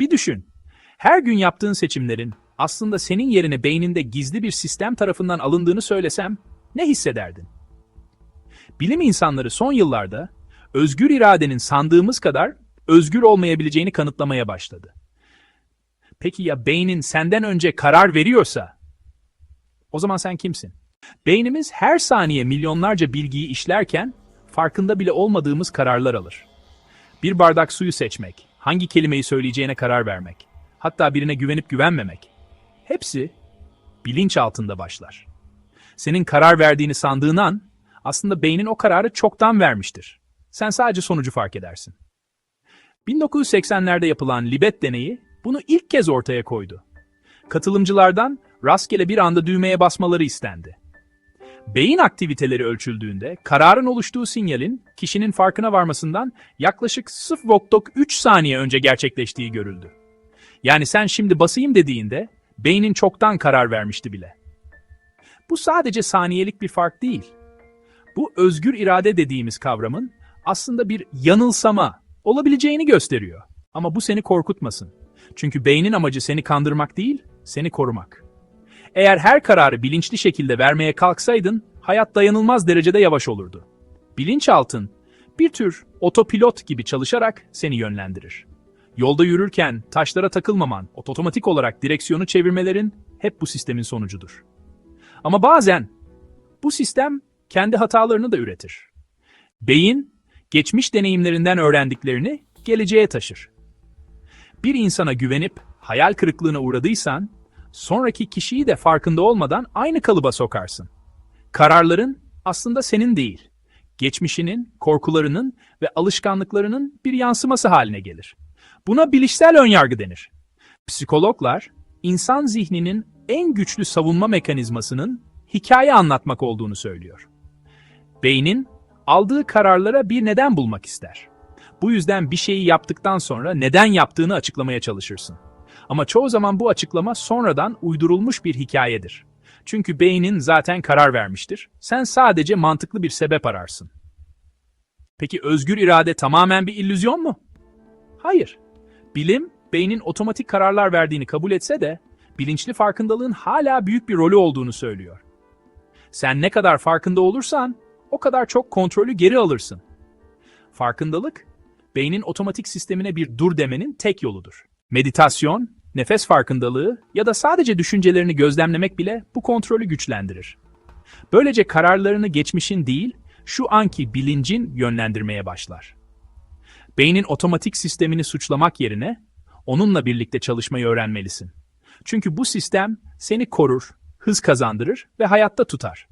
Bir düşün. Her gün yaptığın seçimlerin aslında senin yerine beyninde gizli bir sistem tarafından alındığını söylesem ne hissederdin? Bilim insanları son yıllarda özgür iradenin sandığımız kadar özgür olmayabileceğini kanıtlamaya başladı. Peki ya beynin senden önce karar veriyorsa? O zaman sen kimsin? Beynimiz her saniye milyonlarca bilgiyi işlerken farkında bile olmadığımız kararlar alır. Bir bardak suyu seçmek, hangi kelimeyi söyleyeceğine karar vermek, hatta birine güvenip güvenmemek. Hepsi bilinç altında başlar. Senin karar verdiğini sandığın an aslında beynin o kararı çoktan vermiştir. Sen sadece sonucu fark edersin. 1980'lerde yapılan Libet deneyi bunu ilk kez ortaya koydu. Katılımcılardan rastgele bir anda düğmeye basmaları istendi. Beyin aktiviteleri ölçüldüğünde kararın oluştuğu sinyalin kişinin farkına varmasından yaklaşık 0.3 saniye önce gerçekleştiği görüldü. Yani sen şimdi basayım dediğinde beynin çoktan karar vermişti bile. Bu sadece saniyelik bir fark değil. Bu özgür irade dediğimiz kavramın aslında bir yanılsama olabileceğini gösteriyor. Ama bu seni korkutmasın. Çünkü beynin amacı seni kandırmak değil, seni korumak. Eğer her kararı bilinçli şekilde vermeye kalksaydın, hayat dayanılmaz derecede yavaş olurdu. Bilinçaltın, bir tür otopilot gibi çalışarak seni yönlendirir. Yolda yürürken taşlara takılmaman, otomatik olarak direksiyonu çevirmelerin hep bu sistemin sonucudur. Ama bazen bu sistem kendi hatalarını da üretir. Beyin, geçmiş deneyimlerinden öğrendiklerini geleceğe taşır. Bir insana güvenip hayal kırıklığına uğradıysan, sonraki kişiyi de farkında olmadan aynı kalıba sokarsın. Kararların aslında senin değil, geçmişinin, korkularının ve alışkanlıklarının bir yansıması haline gelir. Buna bilişsel önyargı denir. Psikologlar, insan zihninin en güçlü savunma mekanizmasının hikaye anlatmak olduğunu söylüyor. Beynin, aldığı kararlara bir neden bulmak ister. Bu yüzden bir şeyi yaptıktan sonra neden yaptığını açıklamaya çalışırsın. Ama çoğu zaman bu açıklama sonradan uydurulmuş bir hikayedir. Çünkü beynin zaten karar vermiştir. Sen sadece mantıklı bir sebep ararsın. Peki özgür irade tamamen bir illüzyon mu? Hayır. Bilim, beynin otomatik kararlar verdiğini kabul etse de, bilinçli farkındalığın hala büyük bir rolü olduğunu söylüyor. Sen ne kadar farkında olursan, o kadar çok kontrolü geri alırsın. Farkındalık, beynin otomatik sistemine bir dur demenin tek yoludur. Meditasyon, nefes farkındalığı ya da sadece düşüncelerini gözlemlemek bile bu kontrolü güçlendirir. Böylece kararlarını geçmişin değil, şu anki bilincin yönlendirmeye başlar. Beynin otomatik sistemini suçlamak yerine onunla birlikte çalışmayı öğrenmelisin. Çünkü bu sistem seni korur, hız kazandırır ve hayatta tutar.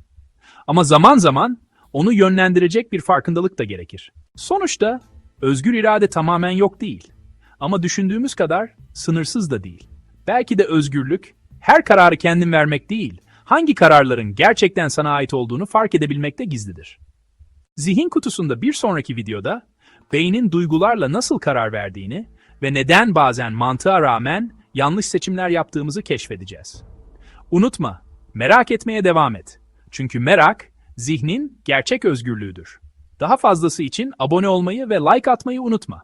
Ama zaman zaman onu yönlendirecek bir farkındalık da gerekir. Sonuçta özgür irade tamamen yok değil. Ama düşündüğümüz kadar sınırsız da değil. Belki de özgürlük her kararı kendin vermek değil, hangi kararların gerçekten sana ait olduğunu fark edebilmekte gizlidir. Zihin kutusunda bir sonraki videoda beynin duygularla nasıl karar verdiğini ve neden bazen mantığa rağmen yanlış seçimler yaptığımızı keşfedeceğiz. Unutma, merak etmeye devam et. Çünkü merak, zihnin gerçek özgürlüğüdür. Daha fazlası için abone olmayı ve like atmayı unutma.